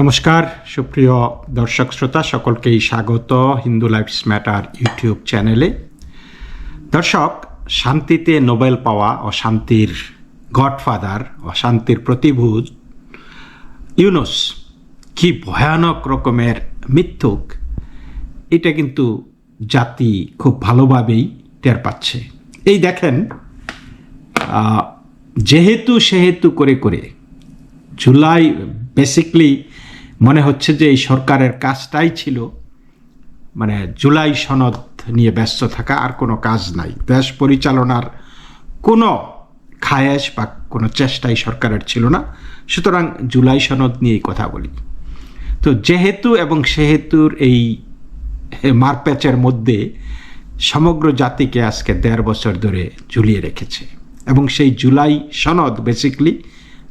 নমস্কার, সুপ্রিয় দর্শক শ্রোতা, সকলকেই স্বাগত হিন্দু লাইফস ম্যাটার ইউটিউব চ্যানেলে। দর্শক, শান্তিতে নোবেল পাওয়া অশান্তির গডফাদার, অশান্তির প্রতিভূত ইউনুস কি ভয়ানক রকমের মিথ্যুক? এটা কিন্তু জাতি খুব ভালোভাবেই টের পাচ্ছে। এই দেখেন যেহেতু সেহেতু করে করে, জুলাই বেসিকলি মনে হচ্ছে যে এই সরকারের কাজটাই ছিল মানে জুলাই সনদ নিয়ে ব্যস্ত থাকা আর কোনো কাজ নাই। দেশ পরিচালনার কোনো খায়াস বা কোনো চেষ্টাই সরকারের ছিল না। সুতরাং জুলাই সনদ নিয়েই কথা বলি। তো যেহেতু এবং সেহেতুর এই মারপ্যাচের মধ্যে সমগ্র জাতিকে আজকে দেড় বছর ধরে ঝুলিয়ে রেখেছে এবং সেই জুলাই সনদ বেসিকলি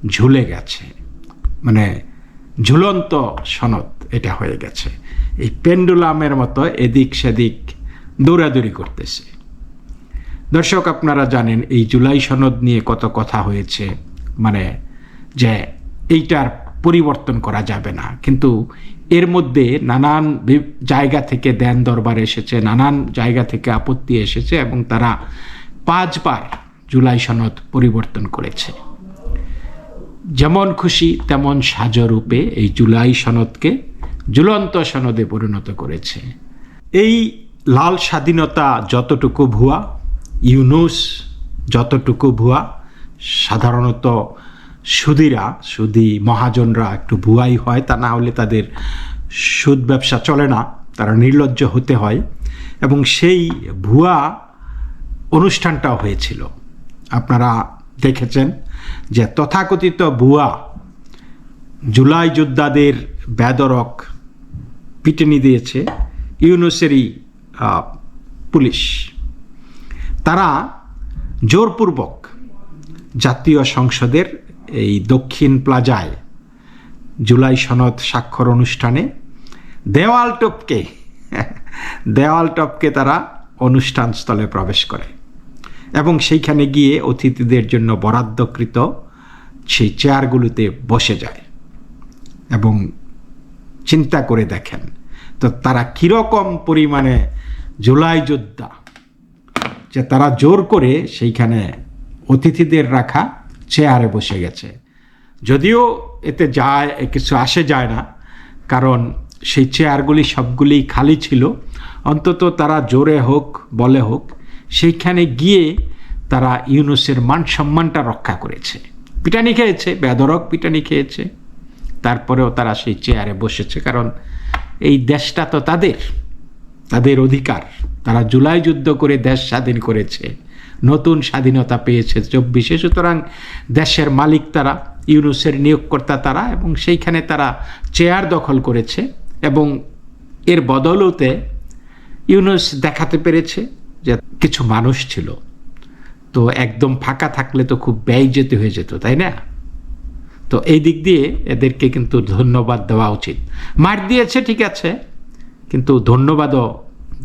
ঝুলে গেছে। মানে ঝুলন্ত সনদ এটা হয়ে গেছে। এই পেন্ডুলামের মতো এদিক সেদিক দৌড়াদৌড়ি করতেছে। দর্শক, আপনারা জানেন এই জুলাই সনদ নিয়ে কত কথা হয়েছে মানে যে এইটার পরিবর্তন করা যাবে না। কিন্তু এর মধ্যে নানান জায়গা থেকে দেন দরবার এসেছে, নানান জায়গা থেকে আপত্তি এসেছে এবং তারা পাঁচবার জুলাই সনদ পরিবর্তন করেছে। যেমন খুশি, তেমন সাজরূপে এই জুলাই সনদকে ঝুলন্ত সনদে পরিণত করেছে। এই লাল স্বাধীনতা যতটুকু ভুয়া, ইউনুস যতটুকু ভুয়া, সাধারণত সুদীরা, সুদী মহাজনরা একটু ভুয়াই হয়, তা না হলে তাদের সুদ ব্যবসা চলে না, তারা নির্লজ্জ হতে হয়। এবং সেই ভুয়া অনুষ্ঠানটাও হয়েছিল। আপনারা দেখেছেন যে তথাকথিত ভুয়া জুলাই যোদ্ধাদের বেদরক পিটনি দিয়েছে ইউনুসেরই আহ, পুলিশ। তারা জোরপূর্বক জাতীয় সংসদের এই দক্ষিণ প্লাজায় জুলাই সনদ স্বাক্ষর অনুষ্ঠানে দেওয়াল টপকে দেওয়াল টপকে তারা অনুষ্ঠান স্থলে প্রবেশ করে। এবং সেইখানে গিয়ে অতিথিদের জন্য বরাদ্দকৃত সেই চেয়ারগুলোতে বসে যায় এবং চিন্তা করে দেখেন, তো তারা কীরকম পরিমাণে জুলাই যোদ্ধা যে তারা জোর করে সেইখানে অতিথিদের রাখা চেয়ারে বসে গেছে। যদিও এতে যায়, কিছু আসে যায় না, কারণ সেই চেয়ারগুলি সবগুলি খালি ছিল। অন্তত তারা জোরে হোক, বলে হোক সেইখানে গিয়ে তারা ইউনুসের মান সম্মানটা রক্ষা করেছে। পিটানি খেয়েছে, বেদরক পিটানি খেয়েছে। তারপরেও তারা সেই চেয়ারে বসেছে, কারণ এই দেশটা তো তাদের তাদের অধিকার। তারা জুলাই যুদ্ধ করে দেশ স্বাধীন করেছে, নতুন স্বাধীনতা পেয়েছে চব্বিশে। সুতরাং দেশের মালিক তারা, ইউনুসের নিয়োগকর্তা তারা, এবং সেইখানে তারা চেয়ার দখল করেছে, এবং এর বদলতে ইউনুস দেখাতে পেরেছে কিছু মানুষ ছিল। তো একদম ফাঁকা থাকলে তো খুব ব্যয় যেতে হয়ে যেত, তাই না? তো এই দিক দিয়ে এদেরকে কিন্তু ধন্যবাদ দেওয়া উচিত। মার দিয়েছে, ঠিক আছে, কিন্তু ধন্যবাদও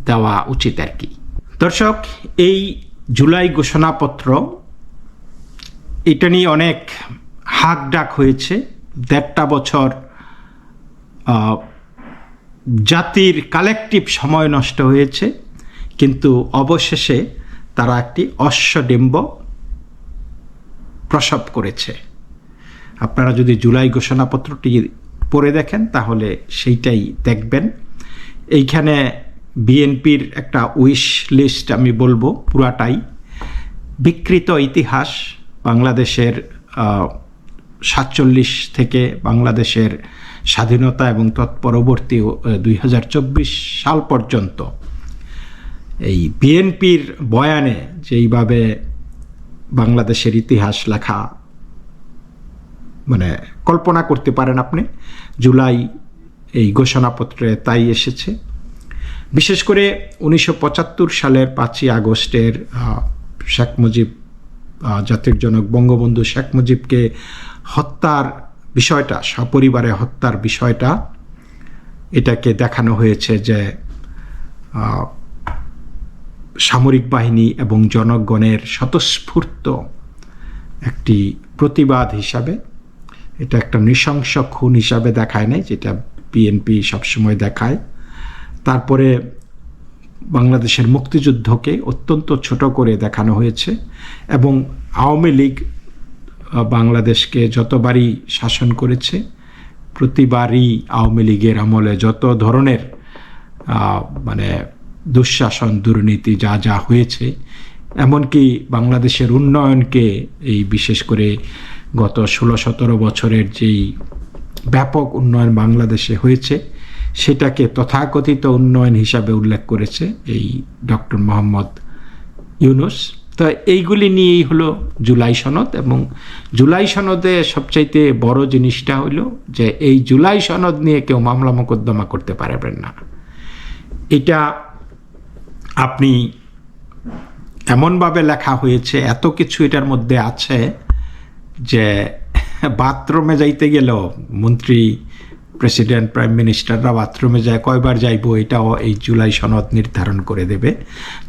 দেওয়া উচিত আর কি। দর্শক, এই জুলাই ঘোষণাপত্র, এটা নিয়ে অনেক হাক ডাক হয়েছে। দেড়টা বছর জাতির কালেকটিভ সময় নষ্ট হয়েছে। কিন্তু অবশেষে তারা একটি অশ্বডিম্ব প্রসব করেছে। আপনারা যদি জুলাই ঘোষণাপত্রটি পড়ে দেখেন, তাহলে সেইটাই দেখবেন। এইখানে বিএনপির একটা উইশ লিস্ট আমি বলব পুরাটাই। বিকৃত ইতিহাস বাংলাদেশের সাতচল্লিশ থেকে বাংলাদেশের স্বাধীনতা এবং তৎপরবর্তী দুই হাজার চব্বিশ সাল পর্যন্ত। এই বিএনপির বয়ানে যেইভাবে বাংলাদেশের ইতিহাস লেখা মানে কল্পনা করতে পারেন আপনি, জুলাই এই ঘোষণাপত্রে তাই এসেছে। বিশেষ করে উনিশশো পঁচাত্তর সালের পাঁচই আগস্টের শেখ মুজিব জাতির জনক বঙ্গবন্ধু শেখ মুজিবকে হত্যার বিষয়টা, সপরিবারে হত্যার বিষয়টা, এটাকে দেখানো হয়েছে যে সামরিক বাহিনী এবং জনগণের স্বতঃস্ফূর্ত একটি প্রতিবাদ হিসাবে, এটা একটা নৃশংস খুন হিসাবে দেখায় নাই, যেটা বিএনপি সবসময় দেখায়। তারপরে বাংলাদেশের মুক্তিযুদ্ধকে অত্যন্ত ছোট করে দেখানো হয়েছে এবং আওয়ামী লীগ বাংলাদেশকে যতবারই শাসন করেছে, প্রতিবারই আওয়ামী লীগের আমলে যত ধরনের মানে দুঃশাসন দুর্নীতি যা যা হয়েছে, এমনকি বাংলাদেশের উন্নয়নকে এই বিশেষ করে গত ষোলো সতেরো বছরের যেই ব্যাপক উন্নয়ন বাংলাদেশে হয়েছে, সেটাকে তথাকথিত উন্নয়ন হিসাবে উল্লেখ করেছে এই ডক্টর মোহাম্মদ ইউনুস। তো এইগুলি নিয়েই হলো জুলাই সনদ এবং জুলাই সনদে সবচাইতে বড় জিনিসটা হলো যে এই জুলাই সনদ নিয়ে কেউ মামলা মোকদ্দমা করতে পারবেন না। এটা আপনি এমনভাবে লেখা হয়েছে, এত কিছু এটার মধ্যে আছে যে বাথরুমে যাইতে গেলেও মন্ত্রী, প্রেসিডেন্ট, প্রাইম মিনিস্টাররা বাথরুমে যায়, কয়বার যাইবো এটাও এই জুলাই সনদ নির্ধারণ করে দেবে।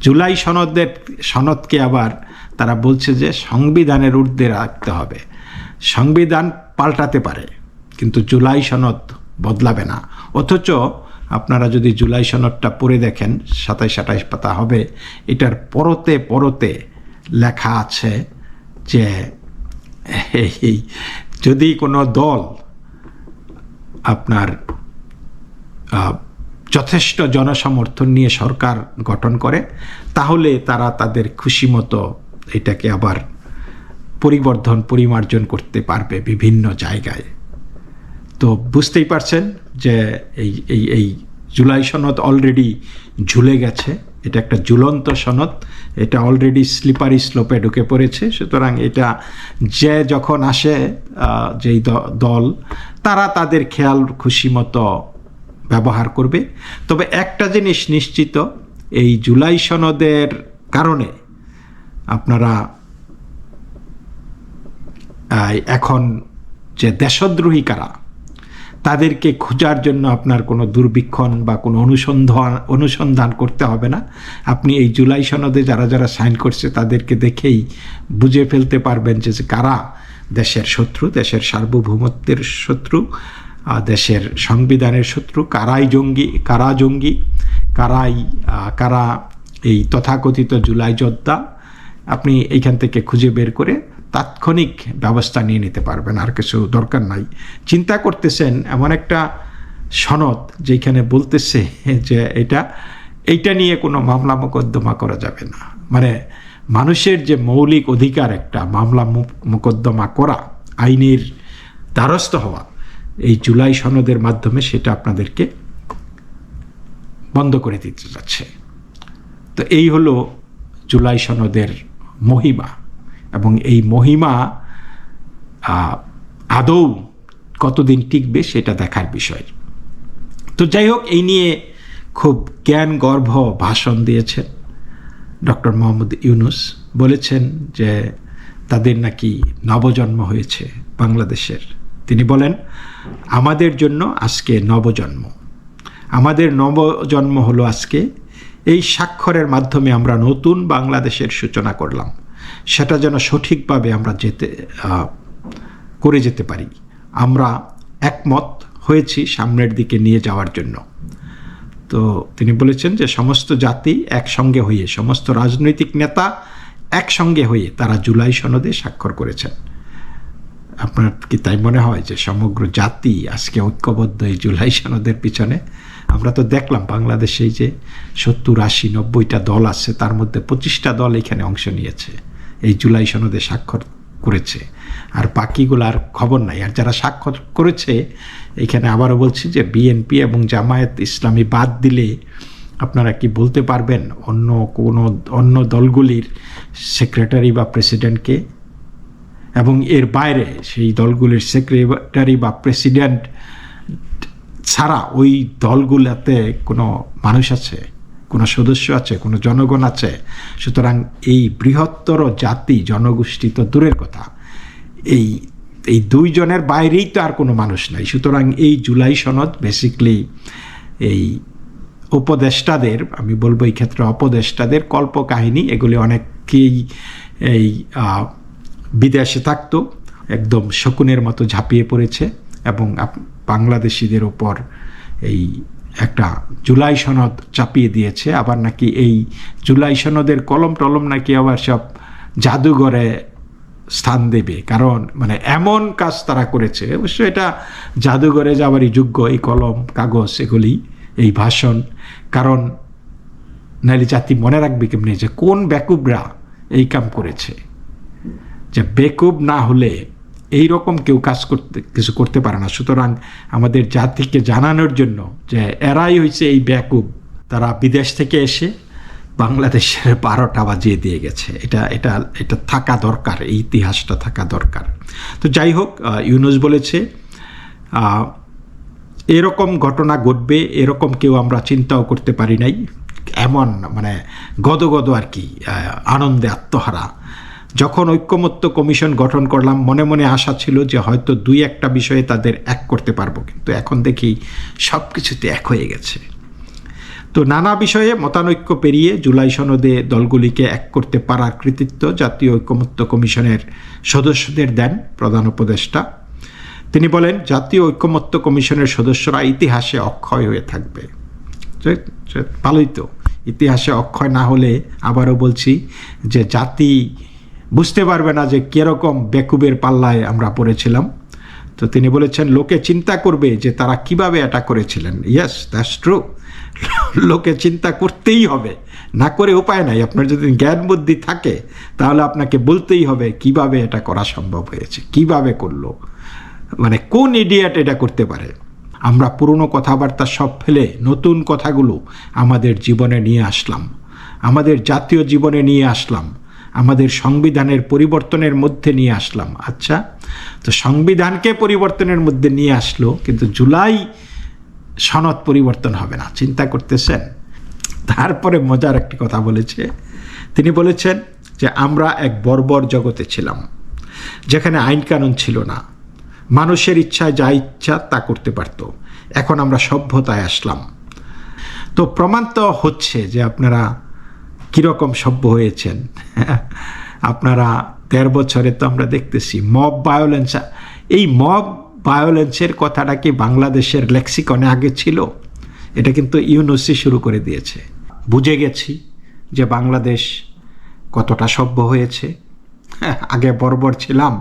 জুলাই সনদের, সনদকে আবার তারা বলছে যে সংবিধানের ঊর্ধ্বে রাখতে হবে। সংবিধান পাল্টাতে পারে, কিন্তু জুলাই সনদ বদলাবে না। অথচ আপনারা যদি জুলাই সনদটা পড়ে দেখেন, সাতাইশ আঠাইশ পাতা হবে, এটার পরতে পরতে লেখা আছে যে এই যদি কোনো দল আপনার যথেষ্ট জনসমর্থন নিয়ে সরকার গঠন করে, তাহলে তারা তাদের খুশি মতো এটাকে আবার পরিবর্ধন, পরিমার্জন করতে পারবে বিভিন্ন জায়গায়। তো বুঝতেই পারছেন? যে এই এই এই জুলাই সনদ অলরেডি ঝুলে গেছে, এটা একটা ঝুলন্ত সনদ, এটা অলরেডি স্লিপারি স্লোপে ঢুকে পড়েছে, সুতরাং এটা যে যখন আসে যেই দল, তারা তাদের খেয়াল, খুশি মতো ব্যবহার করবে। তবে একটা জিনিস নিশ্চিত, এই জুলাই সনদের কারণে আপনারা এখন যে দেশদ্রোহী কারা তাদেরকে খোঁজার জন্য আপনার কোনো দুর্বীক্ষণ বা কোনো অনুসন্ধান অনুসন্ধান করতে হবে না। আপনি এই জুলাই সনদে যারা যারা সাইন করছে তাদেরকে দেখেই বুঝে ফেলতে পারবেন যে কারা দেশের শত্রু, দেশের সার্বভৌমত্বের শত্রু দেশের সংবিধানের শত্রু, কারাই জঙ্গি, কারা জঙ্গি, কারাই কারা এই তথাকথিত জুলাই যোদ্ধা। আপনি এইখান থেকে খুঁজে বের করে তাৎক্ষণিক ব্যবস্থা নিয়ে নিতে পারবেন, আর কিছু দরকার নাই। চিন্তা করতেছেন এমন একটা সনদ যেখানে বলতেছে যে এটা, এইটা নিয়ে কোনো মামলা মোকদ্দমা করা যাবে না। মানে মানুষের যে মৌলিক অধিকার একটা মামলা মোকদ্দমা করা, আইনের দ্বারস্থ হওয়া, এই জুলাই সনদের মাধ্যমে সেটা আপনাদেরকে বন্ধ করে দিতে যাচ্ছে। তো এই হলো জুলাই সনদের মহিমা। এবং এই মহিমা আদৌ কতদিন টিকবে সেটা দেখার বিষয়। তো যাই হোক, এই নিয়ে খুব জ্ঞান, গর্ভ, ভাষণ দিয়েছেন ডক্টর মোহাম্মদ ইউনুস। বলেছেন যে তাদের নাকি নবজন্ম হয়েছে বাংলাদেশের। তিনি বলেন, আমাদের জন্য আজকে নবজন্ম। আমাদের নবজন্ম হলো আজকে। এই স্বাক্ষরের মাধ্যমে আমরা নতুন বাংলাদেশের সূচনা করলাম। সেটা যেন সঠিকভাবে আমরা যেতে করে যেতে পারি। আমরা একমত হয়েছি সামনের দিকে নিয়ে যাওয়ার জন্য। তো তিনি বলেছেন যে সমস্ত জাতি একসঙ্গে হয়ে, সমস্ত রাজনৈতিক নেতা একসঙ্গে হয়ে তারা জুলাই সনদে স্বাক্ষর করেছেন। আপনার কি তাই মনে হয় যে সমগ্র জাতি আজকে ঐক্যবদ্ধ এই জুলাই সনদের পিছনে? আমরা তো দেখলাম বাংলাদেশে যে সত্তর, আশি, নব্বইটা দল আছে, তার মধ্যে পঁচিশটা দল এখানে অংশ নিয়েছে। এই জুলাই সনদে স্বাক্ষর করেছে। আর বাকিগুলার খবর নাই। আর যারা স্বাক্ষর করেছে, এখানে আবারও বলছি যে বিএনপি এবং জামায়াত ইসলামী বাদ দিলে আপনারা কি বলতে পারবেন? অন্য কোনো অন্য দলগুলির সেক্রেটারি বা প্রেসিডেন্টকে? এবং এর বাইরে সেই দলগুলির সেক্রেটারি বা প্রেসিডেন্ট ছাড়া ওই দলগুলোতে কোনো মানুষ আছে? কোনো সদস্য আছে, কোনো জনগণ আছে। সুতরাং এই বৃহত্তর জাতি জনগোষ্ঠী তো দূরের কথা। এই এই দুইজনের বাইরেই তো আর কোনো মানুষ নাই। সুতরাং এই জুলাই সনদ বেসিকলি এই উপদেষ্টাদের, আমি বলব এই ক্ষেত্রে অপদেষ্টাদের কল্পকাহিনী, এগুলি অনেকেই এই বিদেশে থাকতো, একদম শকুনের মতো ঝাঁপিয়ে পড়েছে এবং বাংলাদেশিদের ওপর এই একটা জুলাই সনদ চাপিয়ে দিয়েছে। আবার নাকি এই জুলাই সনদের কলম টলম নাকি আবার সব জাদুঘরে স্থান দেবে। কারণ মানে এমন কাজ তারা করেছে। অবশ্য এটা জাদুঘরে যাওয়ারই যোগ্য এই কলম, কাগজ, এগুলি, এই ভাষণ। কারণ নাইলে জাতি মনে রাখবে কেমনি যে কোন ব্যাকুবরা এই কাম করেছে। যে বেকুব না হলে এই রকম কেউ কাজ করতে, কিছু করতে পারে না। সুতরাং আমাদের জাতিকে জানানোর জন্য যে এরাই হয়েছে এই ব্যাকুব। তারা বিদেশ থেকে এসে বাংলাদেশের বারোটা বাজিয়ে দিয়ে গেছে। এটা এটা এটা থাকা দরকার, এই ইতিহাসটা থাকা দরকার। তো যাই হোক ইউনুস বলেছে এরকম ঘটনা ঘটবে, এরকম কেউ আমরা চিন্তাও করতে পারি নাই। এমন মানে গদগদ আর কি আনন্দে আত্মহারা। যখন ঐক্যমত্য কমিশন গঠন করলাম, মনে মনে আশা ছিল যে হয়তো দুই একটা বিষয়ে তাদের এক করতে পারব। কিন্তু এখন দেখি সব কিছুতে এক হয়ে গেছে। তো নানা বিষয়ে মতানৈক্য পেরিয়ে জুলাই সনদে দলগুলিকে এক করতে পারার কৃতিত্ব জাতীয় ঐক্যমত্য কমিশনের সদস্যদের দেন প্রধান উপদেষ্টা। তিনি বলেন, জাতীয় ঐক্যমত্য কমিশনের সদস্যরা ইতিহাসে অক্ষয় হয়ে থাকবে। ভালোই তো। ইতিহাসে অক্ষয় না হলে আবারও বলছি যে জাতি বুঝতে পারবে না যে কীরকম বেকুবের পাল্লায় আমরা পড়েছিলাম। তো তিনি বলেছেন, লোকে চিন্তা করবে যে তারা কীভাবে এটা করেছিলেন। ইয়েস দ্যাটস ট্রু লোকে চিন্তা করতেই হবে, না করে উপায় নাই। আপনার যদি জ্ঞান বুদ্ধি থাকে, তাহলে আপনাকে বলতেই হবে কীভাবে এটা করা সম্ভব হয়েছে, কীভাবে করল। মানে কোন ইডিয়েট এটা করতে পারে? আমরা পুরনো কথাবার্তা সব ফেলে নতুন কথাগুলো আমাদের জীবনে নিয়ে আসলাম। আমাদের জাতীয় জীবনে নিয়ে আসলাম। আমাদের সংবিধানের পরিবর্তনের মধ্যে নিয়ে আসলাম। আচ্ছা তো সংবিধানকে পরিবর্তনের মধ্যে নিয়ে আসলো, কিন্তু জুলাই সনদ পরিবর্তন হবে না। চিন্তা করতেছেন? তারপরে মজার একটি কথা বলেছে। তিনি বলেছেন যে, আমরা এক বর্বর জগতে ছিলাম, যেখানে আইন কানুন ছিল না। মানুষের ইচ্ছায় যা ইচ্ছা তা করতে পারতো। এখন আমরা সভ্যতায় আসলাম। তো প্রমাণ তো হচ্ছে যে, আপনারা কীরকম সভ্য হয়েছেন? আপনারা দেড় বছরে তো আমরা দেখতেছি মব ভায়োলেন্স এই মব ভায়োলেন্সের কথাটা কি বাংলাদেশের লেক্সিকনে আগে ছিল? এটা কিন্তু ইউনুসি শুরু করে দিয়েছে। বুঝে গেছি যে বাংলাদেশ কতটা সভ্য হয়েছে। আগে বর্বর ছিলাম,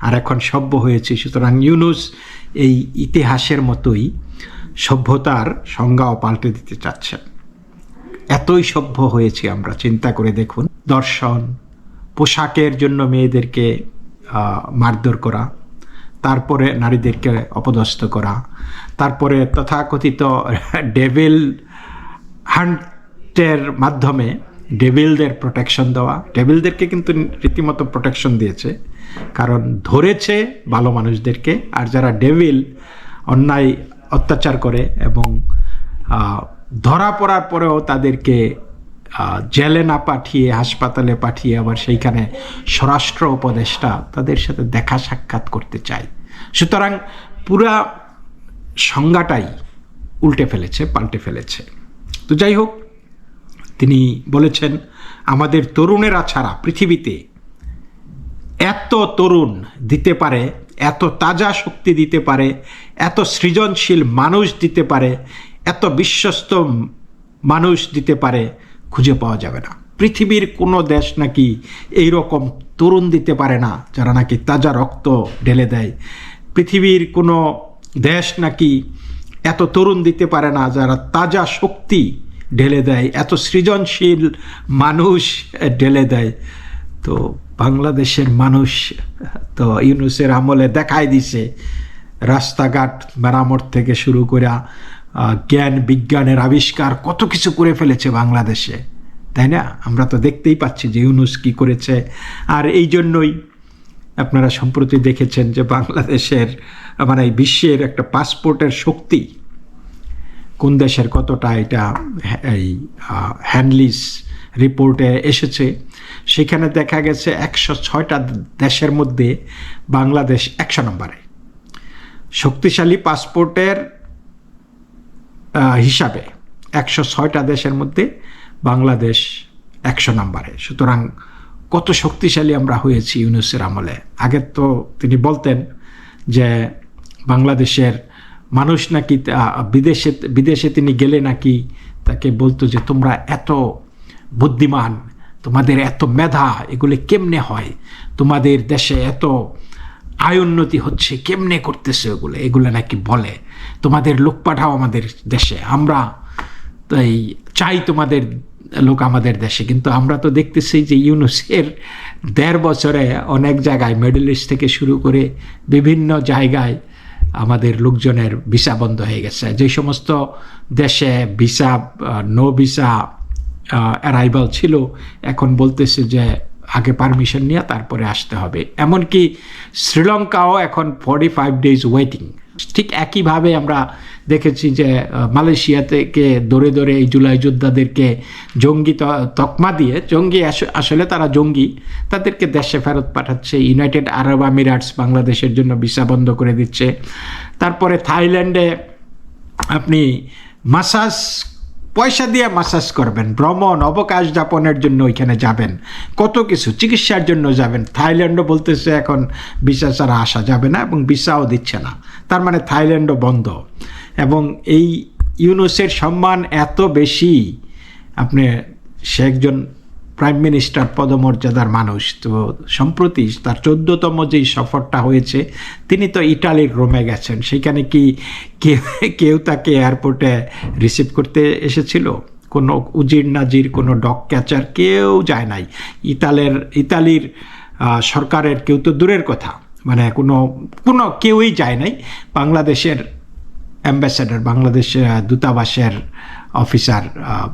আর এখন সভ্য হয়েছি। সুতরাং ইউনুস এই ইতিহাসের মতোই সভ্যতার সংজ্ঞাও পাল্টে দিতে চাচ্ছেন। এতই সভ্য হয়েছি আমরা, চিন্তা করে দেখুন। দর্শন, পোশাকের জন্য মেয়েদেরকে মারধর করা, তারপরে নারীদেরকে অপদস্থ করা, তারপরে তথাকথিত ডেভিল হান্টের মাধ্যমে ডেভিলদের প্রোটেকশন দেওয়া। ডেভিলদেরকে কিন্তু রীতিমতো প্রোটেকশন দিয়েছে, কারণ ধরেছে ভালো মানুষদেরকে। আর যারা ডেভিল অন্যায় অত্যাচার করে এবং ধরা পড়ার পরেও তাদেরকে জেলে না পাঠিয়ে, হাসপাতালে পাঠিয়ে আবার সেইখানে স্বরাষ্ট্র উপদেষ্টা তাদের সাথে দেখা সাক্ষাৎ করতে চায়। সুতরাং পুরা সংজ্ঞাটাই উল্টে ফেলেছে, পাল্টে ফেলেছে। তো যাই হোক, তিনি বলেছেন, আমাদের তরুণেরা ছাড়া পৃথিবীতে এত তরুণ দিতে পারে, এত তাজা শক্তি দিতে পারে, এত সৃজনশীল মানুষ দিতে পারে এত বিশ্বস্ত মানুষ দিতে পারে, খুঁজে পাওয়া যাবে না। পৃথিবীর কোনো দেশ নাকি এই রকম তরুণ দিতে পারে না, যারা নাকি তাজা রক্ত ঢেলে দেয়। পৃথিবীর কোনো দেশ নাকি এত তরুণ দিতে পারে না, যারা তাজা শক্তি ঢেলে দেয়, এত সৃজনশীল মানুষ ঢেলে দেয়। তো বাংলাদেশের মানুষ তো ইউনুসের আমলে দেখাই দিছে, রাস্তাঘাট মেরামত থেকে শুরু করে জ্ঞান, বিজ্ঞানের আবিষ্কার কত কিছু করে ফেলেছে বাংলাদেশে, তাই না? আমরা তো দেখতেই পাচ্ছি যে ইউনুস কী করেছে। আর এই জন্যই আপনারা সম্প্রতি দেখেছেন যে বাংলাদেশের মানে বিশ্বের একটা পাসপোর্টের শক্তি কোন দেশের কতটা এটা, এই হ্যান্ডলিস রিপোর্টে এসেছে। সেখানে দেখা গেছে একশো ছয়টা দেশের মধ্যে বাংলাদেশ একশো নম্বরে। শক্তিশালী পাসপোর্টের হিসাবে। একশো ছয়টা দেশের মধ্যে বাংলাদেশ একশো নম্বরে। সুতরাং কত শক্তিশালী আমরা হয়েছি ইউনুসের আমলে। আগে তো তিনি বলতেন যে বাংলাদেশের মানুষ নাকি বিদেশে বিদেশে তিনি গেলে নাকি তাকে বলতো যে তোমরা এত বুদ্ধিমান, তোমাদের এত মেধা, এগুলি কেমনে হয়? তোমাদের দেশে এত আয় উন্নতি হচ্ছে, কেমনে করতেছে ওগুলো? এগুলো নাকি বলে, তোমাদের লোক পাঠাও আমাদের দেশে। আমরা তাই চাই তোমাদের লোক আমাদের দেশে, কিন্তু আমরা তো দেখতেছি যে ইউনুসের দেড় বছরে অনেক জায়গায় মিডল ইস্ট থেকে শুরু করে বিভিন্ন জায়গায় আমাদের লোকজনের ভিসা বন্ধ হয়ে গেছে। যে সমস্ত দেশে ভিসা নো ভিসা অ্যারাইভাল ছিল, এখন বলতেছে যে আগে পারমিশন নিয়ে তারপরে আসতে হবে। এমনকি শ্রীলঙ্কাও এখন ফর্টি ফাইভ ডেজ ওয়েটিং ঠিক একইভাবে আমরা দেখেছি যে মালয়েশিয়া থেকে দৌড়ে দৌড়ে এই জুলাই যোদ্ধাদেরকে জঙ্গি তকমা দিয়ে, জঙ্গি আস- আসলে তারা জঙ্গি, তাদেরকে দেশে ফেরত পাঠাচ্ছে ইউনাইটেড আরব আমিরাটস বাংলাদেশের জন্য ভিসা বন্ধ করে দিচ্ছে। তারপরে থাইল্যান্ডে আপনি মাসাজ পয়সা দিয়ে মাসাজ করবেন, ভ্রমণ, অবকাশ যাপনের জন্য ওইখানে যাবেন, কত কিছু চিকিৎসার জন্য যাবেন। থাইল্যান্ডও বলতেছে এখন ভিসা ছাড়া আসা যাবে না এবং ভিসাও দিচ্ছে না। তার মানে থাইল্যান্ডও বন্ধ। এবং এই ইউনুসের সম্মান এত বেশি, আপনি সে একজন প্রাইম মিনিস্টার পদমর্যাদার মানুষ। তো সম্প্রতি তার চোদ্দতম যেই সফরটা হয়েছে, তিনি তো ইটালির রোমে গেছেন। সেখানে কি কেউ তাকে এয়ারপোর্টে রিসিভ করতে এসেছিল? কোনো উজির নাজির, কোনো ডগ ক্যাচার কেউ যায় নাই। ইতালের, ইতালির সরকারের কেউ তো দূরের কথা। মানে কোনো কোনো কেউই যায় নাই। বাংলাদেশের অ্যাম্বাসেডর বাংলাদেশের দূতাবাসের অফিসার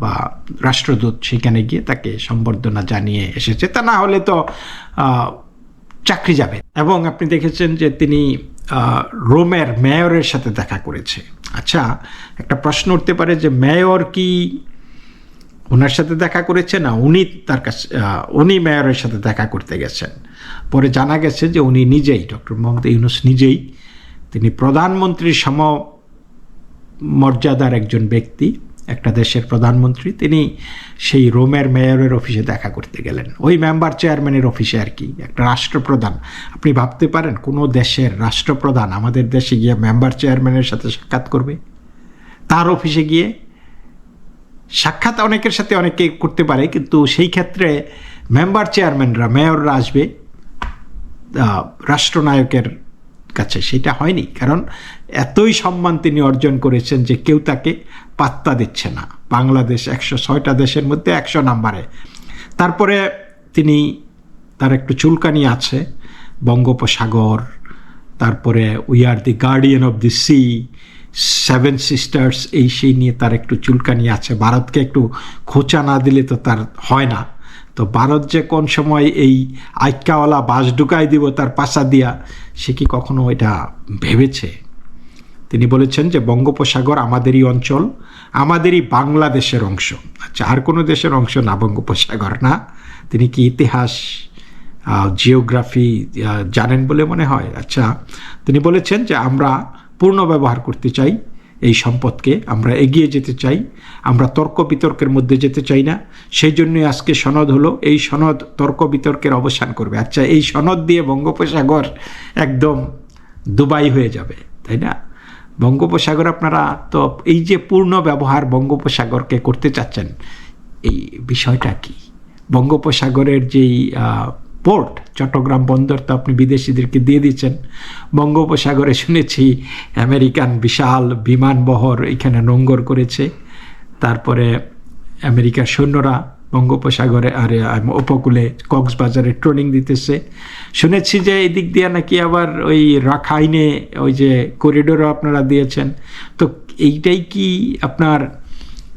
বা রাষ্ট্রদূত সেখানে গিয়ে তাকে সম্বর্ধনা জানিয়ে এসেছে। তা না হলে তো চাকরি যাবে। এবং আপনি দেখেছেন যে তিনি রোমের মেয়রের সাথে দেখা করেছে। আচ্ছা একটা প্রশ্ন উঠতে পারে যে মেয়র কি ওনার সাথে দেখা করেছে না উনি তার কাছে উনি মেয়রের সাথে দেখা করতে গেছেন? পরে জানা গেছে যে উনি নিজেই, ডক্টর মোহাম্মদ ইউনুস নিজেই, তিনি প্রধানমন্ত্রীর সম মর্যাদার একজন ব্যক্তি। একটা দেশের প্রধানমন্ত্রী, তিনি সেই রোমের মেয়রের অফিসে দেখা করতে গেলেন। ওই মেম্বার চেয়ারম্যানের অফিসে আর কি, একটা রাষ্ট্রপ্রধান। আপনি ভাবতে পারেন, কোনো দেশের রাষ্ট্রপ্রধান আমাদের দেশে গিয়ে মেম্বার চেয়ারম্যানের সাথে সাক্ষাৎ করবে? তার অফিসে গিয়ে সাক্ষাৎ অনেকের সাথে অনেকে করতে পারে, কিন্তু সেই ক্ষেত্রে মেম্বার চেয়ারম্যানরা, মেয়ররা আসবে রাষ্ট্রনায়কের কাছে। সেটা হয়নি, কারণ এতই সম্মান তিনি অর্জন করেছেন যে কেউ তাকে পাত্তা দিচ্ছে না। বাংলাদেশ একশো ছয়টা দেশের মধ্যে একশো নাম্বারে। তারপরে তিনি তার একটু চুলকানি আছে, বঙ্গোপসাগর, তারপরে we are the guardian of the sea seven sisters এই সেই নিয়ে তার একটু চুলকানি আছে। ভারতকে একটু খোঁচা না দিলে তো তার হয় না। তো ভারত যে কোন সময় এই আইক্যাওয়ালা বাস ঢুকাই দিব তার পাশা দিয়া, সে কি কখনো এটা ভেবেছে? তিনি বলেছেন যে বঙ্গোপসাগর আমাদেরই অঞ্চল, আমাদেরই বাংলাদেশের অংশ। আচ্ছা আর কোনো দেশের অংশ না, বঙ্গোপসাগর না। তিনি কি ইতিহাস জিওগ্রাফি জানেন বলে মনে হয়? আচ্ছা তিনি বলেছেন যে আমরা পূর্ণ ব্যবহার করতে চাই। এই সম্পদকে আমরা এগিয়ে যেতে চাই, আমরা তর্ক বিতর্কের মধ্যে যেতে চাই না। সেই জন্যই আজকে সনদ হলো, এই সনদ তর্ক বিতর্কের অবসান করবে। আচ্ছা এই সনদ দিয়ে বঙ্গোপসাগর একদম দুবাই হয়ে যাবে, তাই না? বঙ্গোপসাগর আপনারা তো এই যে পূর্ণ ব্যবহার বঙ্গোপসাগরকে করতে চাচ্ছেন, এই বিষয়টা কি? বঙ্গোপসাগরের যেই পোর্ট, চট্টগ্রাম বন্দর তো আপনি বিদেশিদেরকে দিয়ে দিচ্ছেন। বঙ্গোপসাগরে শুনেছি, আমেরিকান বিশাল বিমানবহর এখানে নোঙ্গর করেছে। তারপরে আমেরিকার সৈন্যরা বঙ্গোপসাগরে, আর উপকূলে কক্সবাজারে ট্রেনিং দিতেছে। শুনেছি যে এই দিক দিয়ে নাকি আবার ওই রাখাইনে, ওই যে করিডোরও আপনারা দিয়েছেন। তো এইটাই কি আপনার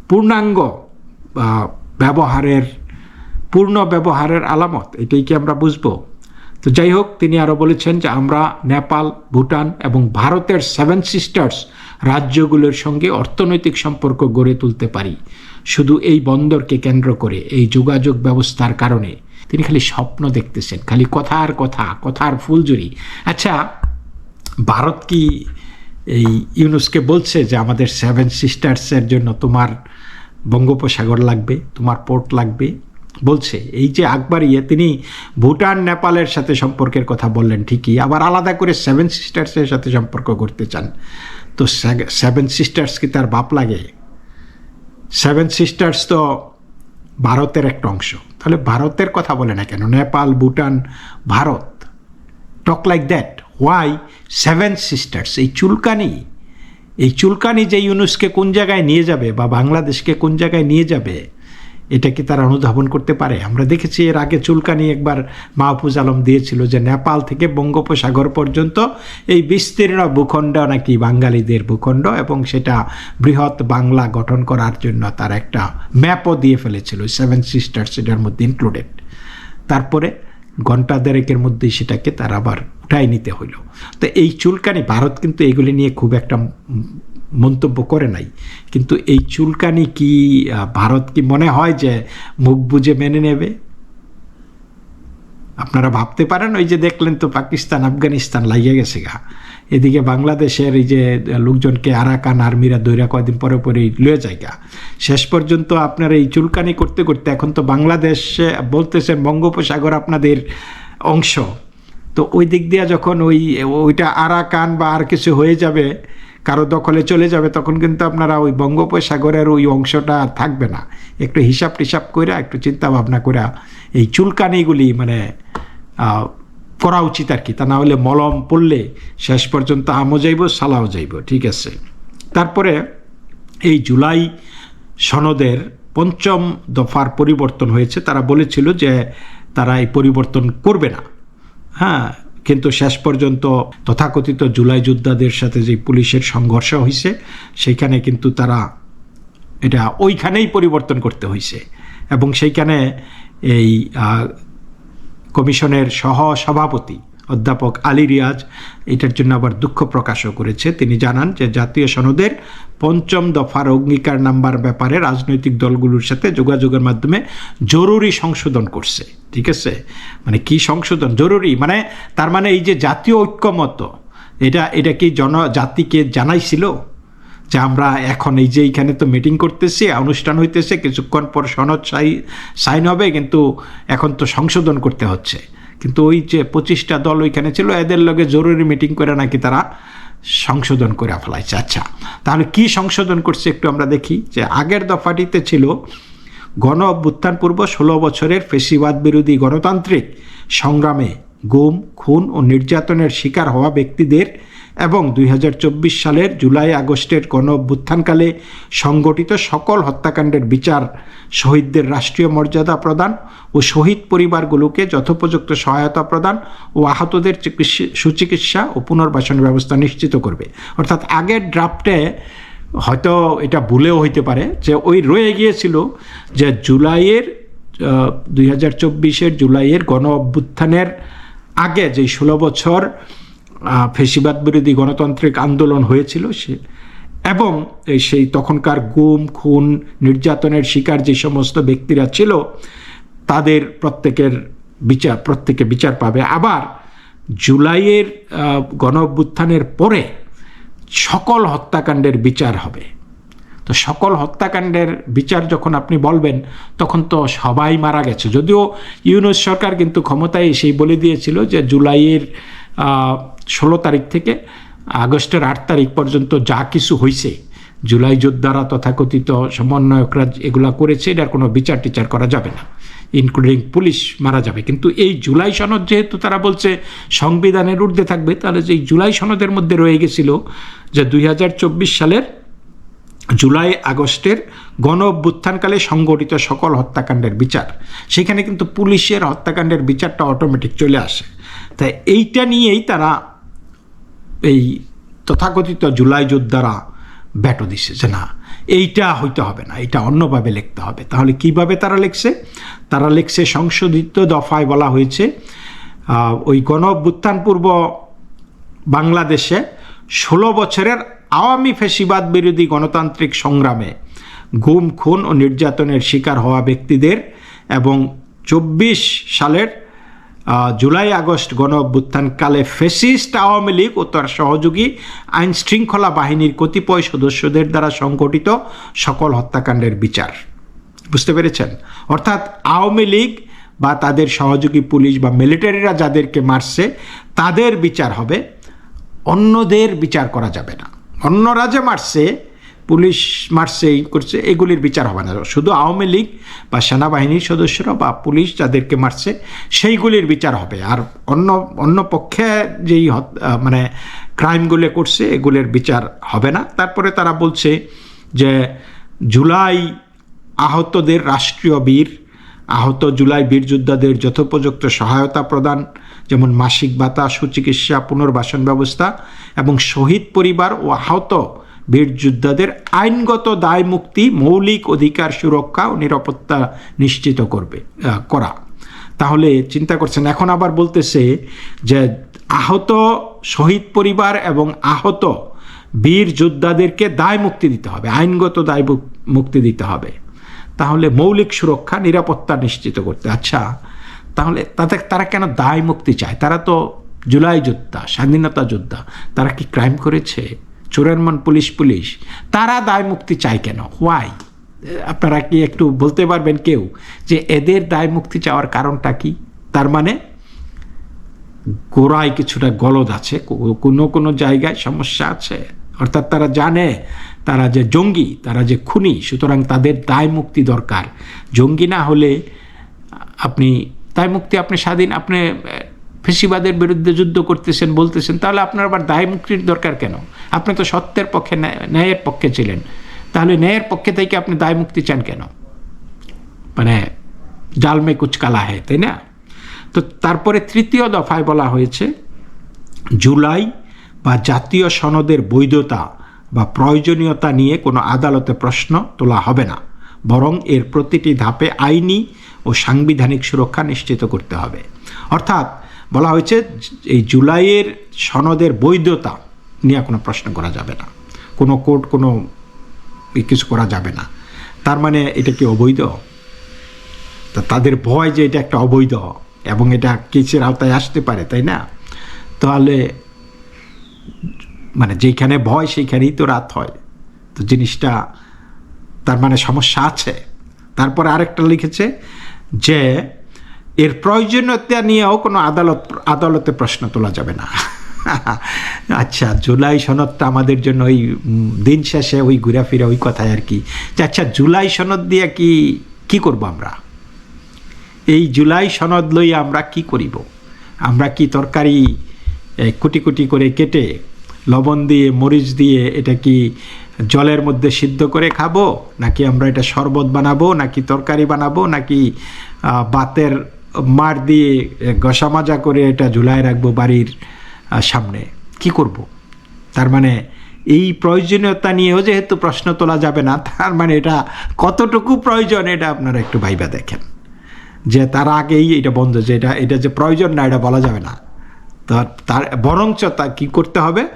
পূর্ণাঙ্গ ব্যবহারের পূর্ণ ব্যবহারের আলামত, এটাই কি আমরা বুঝব? তো যাই হোক তিনি আরও বলেছেন যে আমরা নেপাল, ভুটান এবং ভারতের সেভেন সিস্টার্স রাজ্যগুলোর সঙ্গে অর্থনৈতিক সম্পর্ক গড়ে তুলতে পারি। শুধু এই বন্দরকে কেন্দ্র করে, এই যোগাযোগ ব্যবস্থার কারণে। তিনি খালি স্বপ্ন দেখতেছেন, খালি কথার কথা, কথার ফুলজুরি আচ্ছা ভারত কি এই ইউনুসকে বলছে যে আমাদের সেভেন সিস্টার্সের জন্য তোমার বঙ্গোপসাগর লাগবে, তোমার পোর্ট লাগবে? বলছে, এই যে আকবর ইয়ে তিনি ভুটান, নেপালের সাথে সম্পর্কের কথা বললেন, ঠিকই, আবার আলাদা করে সেভেন সিস্টার্সের সাথে সম্পর্ক করতে চান। তো সেভেন সিস্টার্স কি তার বাপ লাগে? সেভেন সিস্টার্স তো ভারতের একটা অংশ। তাহলে ভারতের কথা বলে না কেন? Nepal, Bhutan, Bharat, talk like that, why seven sisters? এই চুলকানি এই চুলকানি যে ইউনুসকে কোন জায়গায় নিয়ে যাবে বা বাংলাদেশকে কোন জায়গায় নিয়ে যাবে এটা কি তারা অনুধাবন করতে পারে? আমরা দেখেছি এর আগে চুলকানি একবার মাহফুজ আলম দিয়েছিল যে নেপাল থেকে বঙ্গোপসাগর পর্যন্ত এই বিস্তীর্ণ ভূখণ্ড নাকি বাঙালিদের ভূখণ্ড এবং সেটা বৃহৎ বাংলা গঠন করার জন্য তার একটা ম্যাপও দিয়ে ফেলেছিল সেভেন সিস্টার এটার মধ্যে ইনক্লুডেড তারপরে ঘণ্টা দেড়েকের মধ্যেই সেটাকে তার আবার উঠাই নিতে হইল। তো এই চুলকানি ভারত কিন্তু এগুলি নিয়ে খুব একটা মন্তব্য করে নাই। কিন্তু এই চুলকানি কি ভারত কি মনে হয় যে মুখ বুঝে মেনে নেবে? আপনারা ভাবতে পারেন, ওই যে দেখলেন তো পাকিস্তান, আফগানিস্তান লাগিয়ে গেছে গা। এদিকে বাংলাদেশের এই যে লোকজনকে আরাকান আর্মিরা দৈরা কয়দিন পরে পরে লয়ে যায় গা। শেষ পর্যন্ত আপনারা এই চুলকানি করতে করতে এখন তো বাংলাদেশ বলতেছেন বঙ্গোপসাগর আপনাদের অংশ। তো ওই দিক দিয়ে যখন ওই, ওইটা আরাকান বা আর কিছু হয়ে যাবে কারও দখলে চলে যাবে, তখন কিন্তু আপনারা ওই বঙ্গোপসাগরের ওই অংশটা আর থাকবে না। একটু হিসাব টিসাব করে একটু চিন্তা ভাবনা করে এই চুলকানিগুলি মানে করা উচিত আর কি। তা না হলে মলম পড়লে শেষ পর্যন্ত আমও যাইব, সালাও যাইব, ঠিক আছে? তারপরে এই জুলাই সনদের পঞ্চম দফার পরিবর্তন হয়েছে। তারা বলেছিল যে তারা এই পরিবর্তন করবে না। হ্যাঁ কিন্তু শেষ পর্যন্ত তথাকথিত জুলাই যোদ্ধাদের সাথে যে পুলিশের সংঘর্ষ হয়েছে সেইখানে কিন্তু তারা এটা ওইখানেই পরিবর্তন করতে হয়েছে এবং সেইখানে এই কমিশনের সহ সভাপতি অধ্যাপক আলী রিয়াজ এটার জন্য আবার দুঃখ প্রকাশও করেছে। তিনি জানান যে জাতীয় সনদের পঞ্চম দফার অঙ্গীকার নাম্বার ব্যাপারে রাজনৈতিক দলগুলোর সাথে যোগাযোগের মাধ্যমে জরুরি সংশোধন করছে। ঠিক আছে? মানে কি সংশোধন? জরুরি? মানে তার মানে এই যে জাতীয় ঐক্যমত, এটা এটা কি জন, জাতিকে জানাইছিল? যে আমরা এখন এই যে এইখানে তো মিটিং করতেছি, অনুষ্ঠান হইতেছে, কিছুক্ষণ পর সনদ সাইন হবে, কিন্তু এখন তো সংশোধন করতে হচ্ছে। কিন্তু ওই যে পঁচিশটা দল ওইখানে ছিল, এদের লগে জরুরি মিটিং করে নাকি তারা সংশোধন করে ফেলাইছে। আচ্ছা তাহলে কি সংশোধন করছে একটু আমরা দেখি, যে আগের দফাটিতে ছিল গণ অভ্যুত্থান পূর্ব ষোলো বছরের ফেসিবাদ বিরোধী গণতান্ত্রিক সংগ্রামে গুম, খুন ও নির্যাতনের শিকার হওয়া ব্যক্তিদের এবং দুই হাজার চব্বিশ সালের জুলাই আগস্টের গণ অভ্যুত্থানকালে সংগঠিত সকল হত্যাকাণ্ডের বিচার শহীদদের রাষ্ট্রীয় মর্যাদা প্রদান ও শহীদ পরিবারগুলোকে যথোপযুক্ত সহায়তা প্রদান ও আহতদের সুচিকিৎসা ও পুনর্বাসন ব্যবস্থা নিশ্চিত করবে। অর্থাৎ আগের ড্রাফটে হয়তো এটা ভুলেও হইতে পারে যে ওই রয়ে গিয়েছিল যে জুলাইয়ের দুই হাজার চব্বিশের জুলাইয়ের গণ অভ্যুত্থানের আগে যে ষোলো বছর ফেসিবাদ বিরোধী গণতান্ত্রিক আন্দোলন হয়েছিল সে এবং সেই তখনকার গুম, খুন, নির্যাতনের শিকার যে সমস্ত ব্যক্তিরা ছিল, তাদের প্রত্যেকের বিচার, প্রত্যেকে বিচার পাবে। আবার জুলাইয়ের গণ পরে সকল হত্যাকাণ্ডের বিচার হবে। তো সকল হত্যাকাণ্ডের বিচার যখন আপনি বলবেন, তখন তো সবাই মারা গেছে। যদিও ইউনুস সরকার কিন্তু ক্ষমতায় এসেই বলে দিয়েছিল যে জুলাইয়ের ষোলো তারিখ থেকে আগস্টের আট তারিখ পর্যন্ত যা কিছু হয়েছে জুলাই যোদ্ধারা তথাকথিত সমন্বয়করা এগুলা করেছে, এটার কোনো বিচার টিচার করা যাবে না ইনক্লুডিং পুলিশ মারা যাবে। কিন্তু এই জুলাই সনদ যেহেতু তারা বলছে সংবিধানের ঊর্ধ্বে থাকবে, তাহলে যে জুলাই সনদের মধ্যে রয়ে গেছিল যে দুই হাজার চব্বিশ সালের জুলাই আগস্টের গণ অভ্যুত্থানকালে সংগঠিত সকল হত্যাকাণ্ডের বিচার, সেখানে কিন্তু পুলিশের হত্যাকাণ্ডের বিচারটা অটোমেটিক চলে আসে। তাই এইটা নিয়েই তারা এই তথাকথিত জুলাই যোদ্ধারা ব্যাটো দিছে যে না, এইটা হইতে হবে না এটা অন্যভাবে লিখতে হবে। তাহলে কীভাবে তারা লিখছে? তারা লিখছে সংশোধিত দফায় বলা হয়েছে ওই গণ পূর্ব বাংলাদেশে ষোলো বছরের আওয়ামী ফেসিবাদ বিরোধী গণতান্ত্রিক সংগ্রামে গুম, খুন ও নির্যাতনের শিকার হওয়া ব্যক্তিদের এবং চব্বিশ সালের জুলাই আগস্ট গণ অভ্যুত্থানকালে ফেসিস্ট আওয়ামী লীগ ও তার সহযোগী আইন শৃঙ্খলা বাহিনীর কতিপয় সদস্যদের দ্বারা সংগঠিত সকল হত্যাকাণ্ডের বিচার। বুঝতে পেরেছেন? অর্থাৎ আওয়ামী লীগ বা তাদের সহযোগী পুলিশ বা মিলিটারিরা যাদেরকে মারছে, তাদের বিচার হবে, অন্যদের বিচার করা যাবে না। অন্যরা যে মারছে পুলিশ মারছে এই করছে, এগুলির বিচার হবে না। শুধু আওয়ামী লীগ বা সেনাবাহিনীর সদস্যরা বা পুলিশ যাদেরকে মারছে, সেইগুলির বিচার হবে। আর অন্য অন্য পক্ষে যেই মানে ক্রাইমগুলো করছে, এগুলির বিচার হবে না। তারপরে তারা বলছে যে জুলাই আহতদের রাষ্ট্রীয় বীর, আহত জুলাই বীর যোদ্ধাদের যথোপযুক্ত সহায়তা প্রদান, যেমন মাসিক ভাতা, সুচিকিৎসা, পুনর্বাসন ব্যবস্থা এবং শহীদ পরিবার ও আহত বীর যোদ্ধাদের আইনগত দায় মুক্তি মৌলিক অধিকার সুরক্ষা ও নিরাপত্তা নিশ্চিত করবে করা। তাহলে চিন্তা করছেন, এখন আবার বলতেছে যে আহত শহীদ পরিবার এবং আহত বীর যোদ্ধাদেরকে দায় মুক্তি দিতে হবে, আইনগত দায় মুক- মুক্তি দিতে হবে। তাহলে মৌলিক সুরক্ষা, নিরাপত্তা নিশ্চিত করতে। আচ্ছা তাহলে তাদের, তারা কেন দায় মুক্তি চায়? তারা তো জুলাই যোদ্ধা, স্বাধীনতা যোদ্ধা, তারা কি ক্রাইম করেছে? চোরের মন পুলিশ পুলিশ, তারা দায় মুক্তি চায় কেন? হোয়াই আপনারা কি একটু বলতে পারবেন কেউ যে এদের দায় মুক্তি চাওয়ার কারণটা কি? তার মানে গোড়ায় কিছুটা গলদ আছে, কোনো কোনো জায়গায় সমস্যা আছে। অর্থাৎ তারা জানে, তারা যে জঙ্গি, তারা যে খুনি, সুতরাং তাদের দায় মুক্তি দরকার। জঙ্গি না হলে আপনি দায় মুক্তি আপনি স্বাধীন, আপনি ফেসিবাদের বিরুদ্ধে যুদ্ধ করতেছেন, বলতেছেন, তাহলে আপনার আবার দায় মুক্তির দরকার কেন? আপনি তো সত্যের পক্ষে, ন্যায়- ন্যায়ের পক্ষে ছিলেন। তাহলে ন্যায়ের পক্ষে থেকে আপনি দায় মুক্তি চান কেন? মানে জাল মে কুচ কালা হে, তাই না? তো তারপরে তৃতীয় দফায় বলা হয়েছে, জুলাই বা জাতীয় সনদের বৈধতা বা প্রয়োজনীয়তা নিয়ে কোনো আদালতে প্রশ্ন তোলা হবে না। বরং এর প্রতিটি ধাপে আইনি ও সাংবিধানিক সুরক্ষা নিশ্চিত করতে হবে। অর্থাৎ বলা হয়েছে, এই জুলাইয়ের সনদের বৈধতা নিয়ে কোনো প্রশ্ন করা যাবে না। কোনো কোর্ট, কোনো কিছু করা যাবে না। তার মানে এটা কি অবৈধ? তা তাদের ভয় যে এটা একটা অবৈধ এবং এটা কেসের আওতায় আসতে পারে, তাই না? তাহলে মানে যেখানে ভয় সেইখানেই তো রাত হয়। তো জিনিসটা তার মানে সমস্যা আছে। তারপরে আরেকটা লিখেছে যে এর প্রয়োজনীয়তা নিয়েও কোনো আদালত আদালতে প্রশ্ন তোলা যাবে না। আচ্ছা জুলাই সনদটা আমাদের জন্য ওই দিন শেষে ওই ঘুরাফিরা ওই কথায় আর কি। আচ্ছা জুলাই সনদ দিয়ে কি কি করব আমরা? এই জুলাই সনদ লইয়া আমরা কি করিব? আমরা কি তরকারি কুটি কুটি করে কেটে, লবণ দিয়ে, মরিচ দিয়ে এটা কি জলের মধ্যে সিদ্ধ করে খাব? নাকি আমরা এটা শরবত বানাবো? নাকি তরকারি বানাবো? নাকি বাতের মার দিয়ে এ, গসা মাজা করে এটা ঝুলায় রাখব বাড়ির সামনে। কি করব? তার মানে এই প্রয়োজনীয়তা নিয়েও যেহেতু প্রশ্ন তোলা যাবে না তার মানে এটা কতটুকু প্রয়োজন এটা আপনারা একটু ভাইবা দেখেন। যে তার আগেই এটা বন্ধ যে এটা এটা যে প্রয়োজন না এটা বলা যাবে না। তার বরঞ্চ তা কী করতে হবে?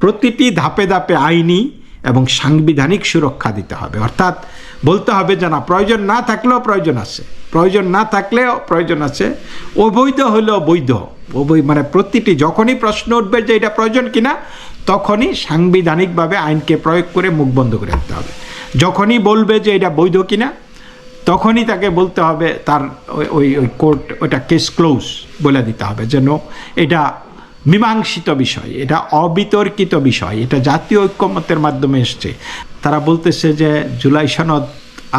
প্রতিটি ধাপে ধাপে আইনি এবং সাংবিধানিক সুরক্ষা দিতে হবে। অর্থাৎ বলতে হবে যে না, প্রয়োজন না থাকলেও প্রয়োজন আছে। প্রয়োজন না থাকলেও প্রয়োজন আছে। অবৈধ হলেও বৈধ। অবৈ মানে প্রতিটি যখনই প্রশ্ন উঠবে যে এটা প্রয়োজন কিনা, তখনই সাংবিধানিকভাবে আইনকে প্রয়োগ করে মুখ বন্ধ করে রাখতে হবে। যখনই বলবে যে এটা বৈধ কিনা, তখনই তাকে বলতে হবে তার ওই- ওই কোর্ট ওটা কেস ক্লোজ বলে দিতে হবে যেন এটা মীমাংসিত বিষয়, এটা অবিতর্কিত বিষয়, এটা জাতীয় ঐক্যমতের মাধ্যমে এসছে। তারা বলতেছে যে জুলাই সনদ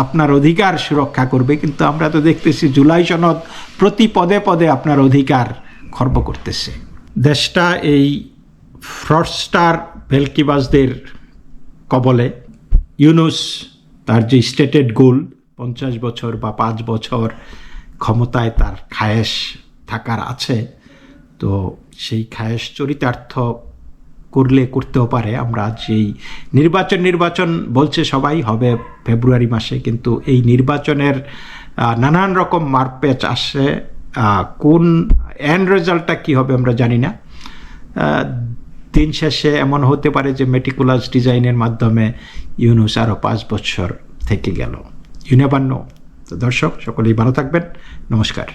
আপনার অধিকার সুরক্ষা করবে, কিন্তু আমরা তো দেখতেছি জুলাই সনদ প্রতি পদে পদে আপনার অধিকার খর্ব করতেছে। দেশটা এই ফ্রডস্টার ভেলকিবাজদের কবলে। ইউনুস তার যে স্টেটেড গোল পঞ্চাশ বছর বা পাঁচ বছর ক্ষমতায় তার খায়েশ থাকার আছে, তো সেই খায়েশ চরিতার্থ করলে করতেও পারে। আমরা যেই নির্বাচন নির্বাচন বলছে সবাই, হবে ফেব্রুয়ারি মাসে, কিন্তু এই নির্বাচনের নানান রকম মারপ্যাচ আসে। কোন এন্ড রেজাল্টটা কী হবে আমরা জানি না। দিন শেষে এমন হতে পারে যে মেটিকুলাস ডিজাইনের মাধ্যমে ইউনুস আরও পাঁচ বছর থেকে গেল। ইউনেভার নো তো দর্শক, সকলেই ভালো থাকবেন। নমস্কার।